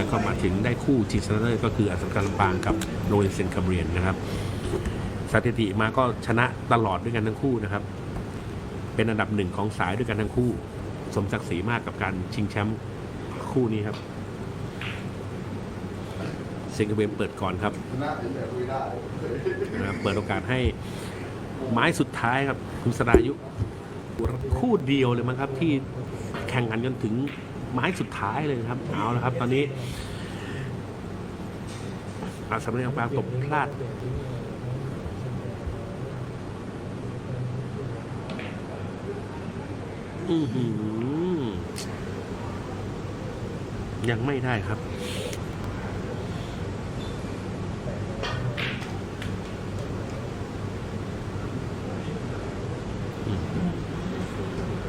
แล้วก็มาถึงได้คู่ชิงชนะเลิศก็คืออัสสัมชัญลำปางกับโรเอนเซนคาเบรียนนะครับสถิติมาก็ชนะตลอดด้วยกันทั้งคู่นะครับ เป็นอันดับหนึ่งของสายด้วยกันทั้งคู่ สมศักดิ์ศรีมากกับการชิงแชมป์คู่นี้ครับเซนคาเบรียนเปิดก่อนครับหน้าถึงแบบคุยได้นะครับเปิดโอกาสให้ไม้สุดท้ายครับคุณสรายุ คู่เดียวเลยมั้งครับที่แข่งกันจนถึง ไม้สุดท้ายเลยครับเอาละครับ ตอนนี้อาสมเด็จปางตบพลาดอือหือยังไม่ได้ครับ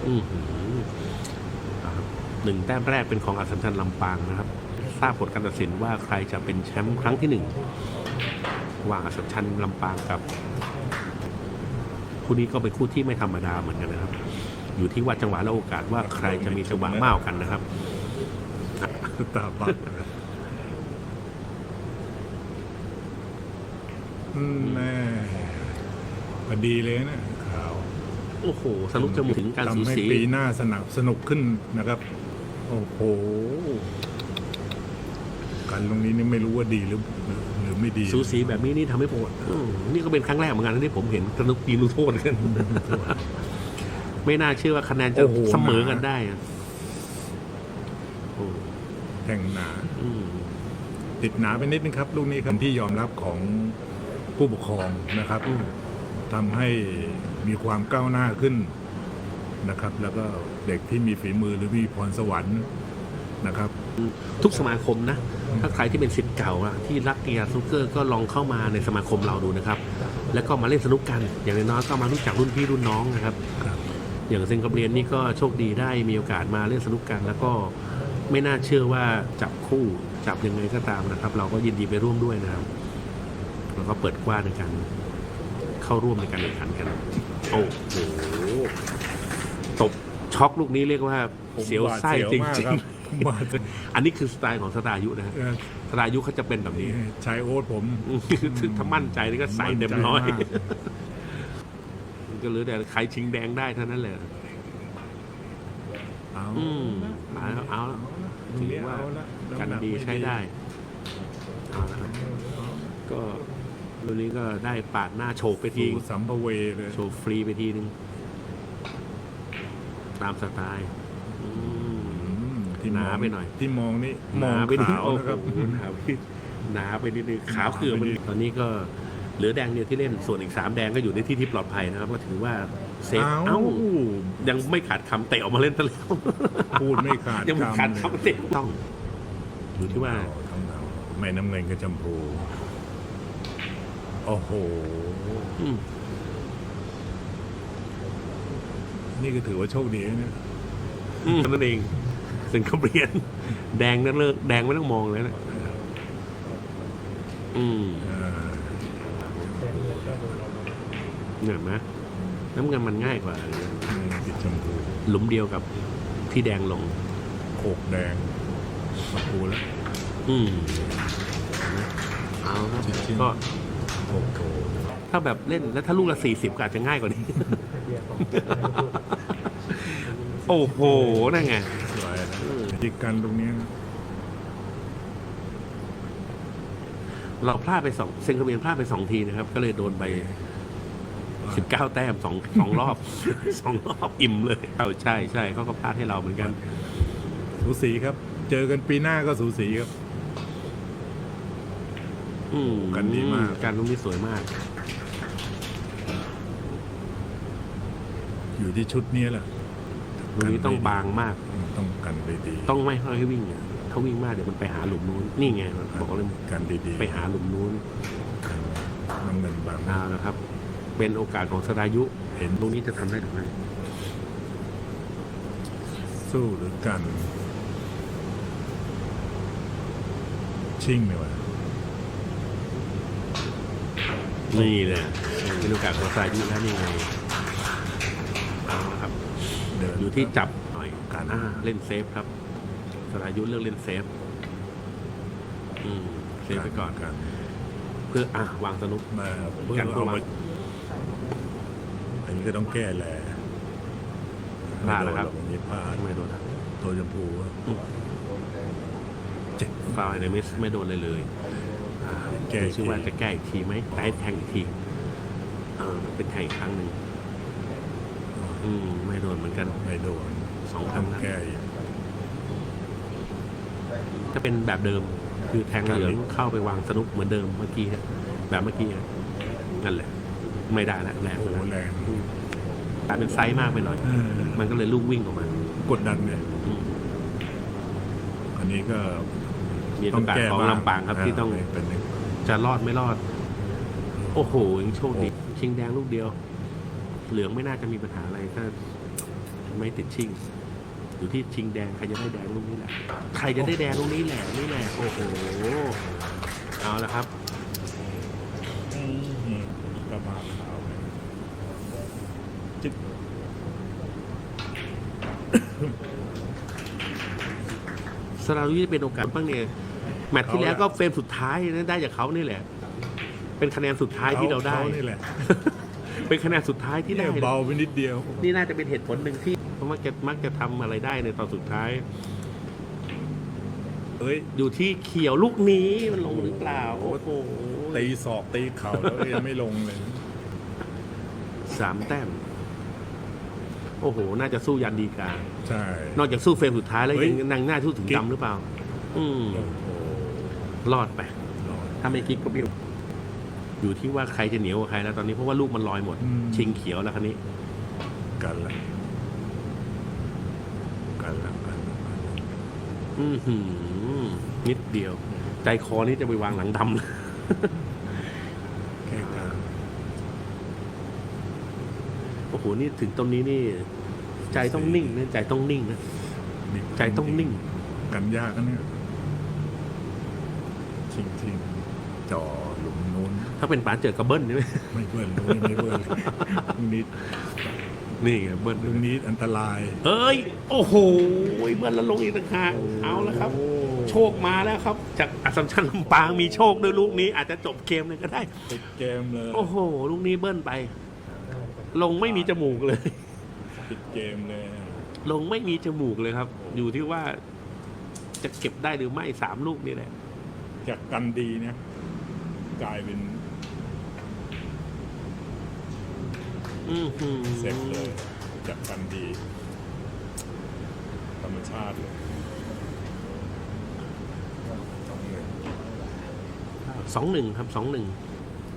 อือหือเอาครับ หนึ่งแต้มแรกเป็นของอัสสัมชัญลำปางนะครับ ทราบผลการตัดสินว่าใครจะเป็นแชมป์ครั้งที่หนึ่งระหว่างอัสสัมชัญลำปางกับคู่นี้ก็เป็นคู่ที่ไม่ธรรมดาเหมือนกันนะครับ อยู่ที่ว่าจังหวะและโอกาสว่าใครจะมีจังหวะมากกว่ากันนะครับ ตาบักนะครับอืมแม่พอดีเลยนะข่าวโอ้โหสนุกจมูกถึงการสูทำให้สี ปีหน้าสนับสนุกขึ้นนะครับ โอ้โหกันตรงนี้นี่ไม่รู้ว่าดีหรือหรือไม่ดีสูสีแบบนี้นี่ทำให้ผมว่าอืมนี่ก็เป็นครั้งแรกเหมือนกันที่ผมเห็นสนุกยิงลูกโทษกัน ไม่น่าเชื่อว่าคะแนนจะโอ้โห เสมอกันได้อะโอ้แข่งหนา อืมติดหนาไปนิดนึงครับ ลูกนี้ครับที่ยอมรับของผู้ปกครองนะครับทำให้มีความก้าวหน้าขึ้นนะครับ แล้วก็ เด็กที่มีฝีมือหรือมีพรสวรรค์นะครับ ทุกสมาคมนะ ถ้าใครที่เป็นสิทธิ์เก่าอะที่รักกีฬาสนุกเกอร์ก็ลองเข้ามาในสมาคมเราดูนะครับ แล้วก็มาเล่นสนุกกัน อย่างน้อยๆก็มารู้จักรุ่นพี่รุ่นน้องนะครับครับ อย่างเซนกับเรียนนี่ก็โชคดีได้มีโอกาสมาเล่นสนุกกัน แล้วก็ไม่น่าเชื่อว่าจับคู่จับยังไงก็ตามนะครับ เราก็ยินดีไปร่วมด้วยนะครับแล้วก็เปิดกว้างในการเข้าร่วมในการแข่งขันกัน โอ้โหตบ ช็อกลูกนี้เรียกว่าเสียวไส้จมากริงครับบาดเจ็บๆอันนี้คือสไตล์ของสตาร์ยุนะฮะเอ่อสตาร์ยุเขาจะเป็นแบบนี้ชายโอ๊ตผมถ้ามั่นใจนี่ก็ใส่เต็มร้อยมั่นใจมากมันก็เหลือแต่ใครชิงแดงได้เท่านั้นแหละเอาอืมเอาแล้วเอาแล้วถือว่ากันดีใช้ได้เอาละครับก็รุ่นนี้ก็ได้ปาดหน้าโฉบไปทีสู่สัมภเวเลยโชว์ฟรีไปทีนึง ตามสไตล์อืม อืมที่หนาองไปหน่อย ที่มองนี่หมองนาไปนิดขาวนะครับโอ้โหหนาไปหนาไปนิดนึงขาวหนาไปเขือบมันนิดตอนนี้ก็เหลือแดงเดียวที่เล่นส่วนอีกสามแดงก็อยู่ในที่ที่ปลอดภัยนะครับ ก็ถือว่าเซฟเอ้าเอ้า ยังไม่ขาดคำเตะออกมาเล่นซะแล้วพูดไม่ขาดยังไม่ขาดเลยคำเตะต้องอยู่ที่ว่าต้องเอาไม่น้ำเงินกับจำพูโอ้โห อืม นี่ก็ถือว่าโชคดีนะอืมนั่นเองสิงคโปร์แดงนั่นเลิกแดงไม่ต้องมองเลยนะอืมเอ่อเห็นไหมน้ำเงินมันง่ายกว่า ติดจำพูหลุมเดียวกับที่แดงลง โขกแดงมาปูแล้ว อืมเอาครับจริงๆ ก็โอ้โหถ้าแบบเล่นแล้วถ้าลูกละสี่สิบก็อาจจะง่ายกว่านี้ โอ้โห นั่นไง สวยนะจิกกันตรงเนี้ยเราพลาดไปสองเซนคาเบียนพลาดไปสองทีนะครับ ก็เลยโดนไปสิบเก้าแต้มสองสองรอบสองรอบอิ่มเลย เอาใช่ใช่เขาก็พลาดให้เราเหมือนกัน สูสีครับ เจอกันปีหน้าก็สูสีครับ อืมกันดีมาก การลูกนี้สวยมาก อยู่ที่ชุดนี้แหละลูกนี้ต้องบางมาก ต้องกันไปดี ต้องไม่ให้วิ่งอะถ้าวิ่งมากเดี๋ยวมันไปหาหลุมนู้น นี่ไงบอกเลยกันดีๆ ไปหาหลุมนู้นน้ำเงินบางเอาละครับ เป็นโอกาสของสรายุ เห็นลูกนี้จะทำได้หรือไม่สู้หรือกัน ชิ่งไหมวะนี่แหละเป็นโอกาสของสรายุแล้วนี่ไง เอาละครับ เดินอยู่ที่จับหน่อยกันอ่าเล่นเซฟครับสรายุเลือกเล่นเซฟอืมเซฟไปก่อนกันเพื่ออะวางสนุกมาเพื่อกันตัวเอามามาอันนี้ก็ต้องแก้แหละพลาดนะครับไม่โดนหอกอันนี้พลาดไม่โดนนะตัวชมพูอะเจ็ดฟาวล์ในมิสไม่โดนเลยเลยอ่าแก้อีกทีชื่อว่าจะแก้อีกทีไหมแต่ให้แทงอีกทีเออเป็นแทงอีกครั้งหนึ่ง อืมไม่โดนเหมือนกัน ไม่โดนสองครั้ต้องงนะแก้อีกถ้าเป็นแบบเดิม คือแทงเหลืองเข้าไปวางสนุกเหมือนเดิมเมื่อกี้ฮะแบบเมื่อกี้ฮะนั่นแหละ ไม่ได้แล้วแรงโอ้โหแล้วแรงกลายเป็นไซส์มากไปหน่อย เออมันก็เลยลูกวิ่งออกมากดดันเนี่ย อืมอันนี้ก็มีโอกาสของลำปางครับที่ต้องาเป็นหนึ่งจะรอดไม่รอด โอ้โหยังโชคดี ชิงแดงลูกเดียว เหลืองไม่น่าจะมีปัญหาอะไรถ้าไม่ติดชิงอยู่ที่ชิงแดงใครจะได้แดงลูกนี้แหละ ใครจะได้แดงลูกนี้แหละนี่แหละโอ้โหเอาละครับอืมกระบะขาวเนี่ยจิ๊บสราลุยเป็นโอกาสบ้างเนี่ยแมตช์ที่แล้วก็เฟรมสุดท้ายนะได้จากเขานี่แหละ เป็นคะแนนสุดท้ายที่เราได้ขนี่แหละ เป็นคะแนนสุดท้ายที่ได้เนี่ยเบาไปนิดเดียว นี่น่าจะเป็นเหตุผลหนึ่งที่เขามักจะมักจะทำอะไรได้ในตอนสุดท้าย เอ้ยอยู่ที่เขียวลูกนี้มันลงหรือเปล่าโอ้โหตีศอกตีเข่าแล้วยังไม่ลงเลย สามแต้ม โอ้โห น่าจะสู้ยันดีกา ใช่ นอกจากสู้เฟรมสุดท้ายแล้วเฮ้ยยังนางหน้าสู้ถึงกิ๊ก ดำหรือเปล่า อืม โอ้โหรอดไป รอดถ้าไม่กิ๊กก็ไม่ อยู่ที่ว่าใครจะเหนียวกว่าใครแล้วตอนนี้เพราะว่าลูกมันลอยหมด อืม ชิงเขียวแล้วคันนี้ กันละกันละกันละกันละอือหือนิดเดียว ใจคอนี่จะไปวางหลังดำเลยแค่กัน โอ้โหนี่ถึงตรงนี้นี่ ใจต้องนิ่งนะใจต้องนิ่งนะมีใจต้องนิ่ง กันยากนะเนี่ยชิงชิงจ่อหลุมนู้น ถ้าเป็นป๋าเจอกระเบิ้ลใช่ไหมไม่เบิ้ลลูกนี้ไม่เบิ้ลลูกนี้นี่ไงเบิ้ลลูกนี้อันตราย เอ้ย โอ้โหเบิ้ลแล้วลงอีกต่างหากเอาแล้วครับโอ้โชคมาแล้วครับ จากอัสสัมชัญลำปางมีโชคด้วยลูกนี้ อาจจะจบเกมเลยก็ได้ติดเกมเลยโอ้โหลูกนี้เบิ้ลไป ลงไม่มีจมูกเลยติดเกมเลยลงไม่มีจมูกเลยครับ อยู่ที่ว่าจะเก็บได้หรือไม่สามลูกนี่แหละจากกันดีเนี่ยกลายเป็น อือหือ เซ็ตเลยจากกันดีธรรมชาติเลยสองหนึ่งสองหนึ่งครับสองหนึ่ง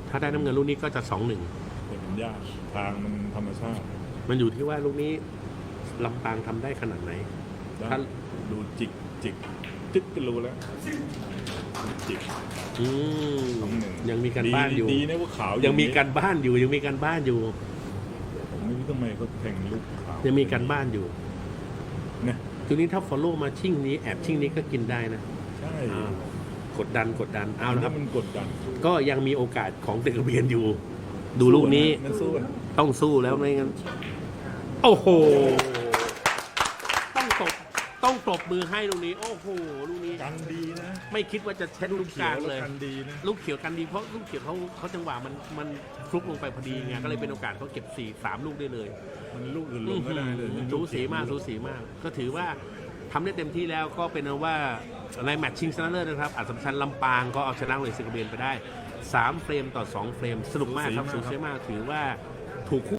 ถ้าได้น้ำเงินลูกนี้ก็จะสองหนึ่งแต่มันยากทางมันธรรมชาติมันอยู่ที่ว่าลูกนี้ลำปางทำได้ขนาดไหนแล้วถ้าดูจิกจิกจึ๊กก็รู้แล้วจิกอืมสองหนึ่งยังมีการบ้านอยู่ดีนะว่าขาวอยังมีนี้การบ้านอยู่ยังมีการบ้านอยู่ผมไม่รู้ ทำไมเขาแทงลูกขาวยังมีการบ้านอยู่นะทีนี้ถ้า follow มาชิ่งนี้แอบชิ่งนี้ก็กินได้นะใช่อ่ากดดันกดดันเอาอันละคนี้รับมันกดดันก็ยังมีโอกาสของตึกระเบียนอยู่ ดูลูกนี้นั่นสู้อะต้องสู้แล้วไม่งั้น โอ้โหต้องตบ ต้องตบมือให้ลูกนี้ โอ้โหลูกนี้ กันดีนะไม่คิดว่าจะเช็ดลูกกลางเลย กันดีนะ ลูกเขียวกันดีเพราะลูกเขียวเขาเขาจังหวะมันมันฟลุกลงไปพอดีไงก็เลยเป็นโอกาสเขาเก็บสี่สามลูกได้เลยมันลูกอื่นลงก็ได้เลยอื้อหือสูสีมากสูสีมาก ก็ถือว่าทำได้เต็มที่แล้วก็เป็นเอาว่าในแมตช์ชิงชนะเลิศนะครับอัศมชัญลำปางก็เอาชนะเลยสิงคโปร์ไปได้ 3 เฟรมต่อ 2 เฟรมสนุกมากครับสูสีมากถือว่าถูกคู่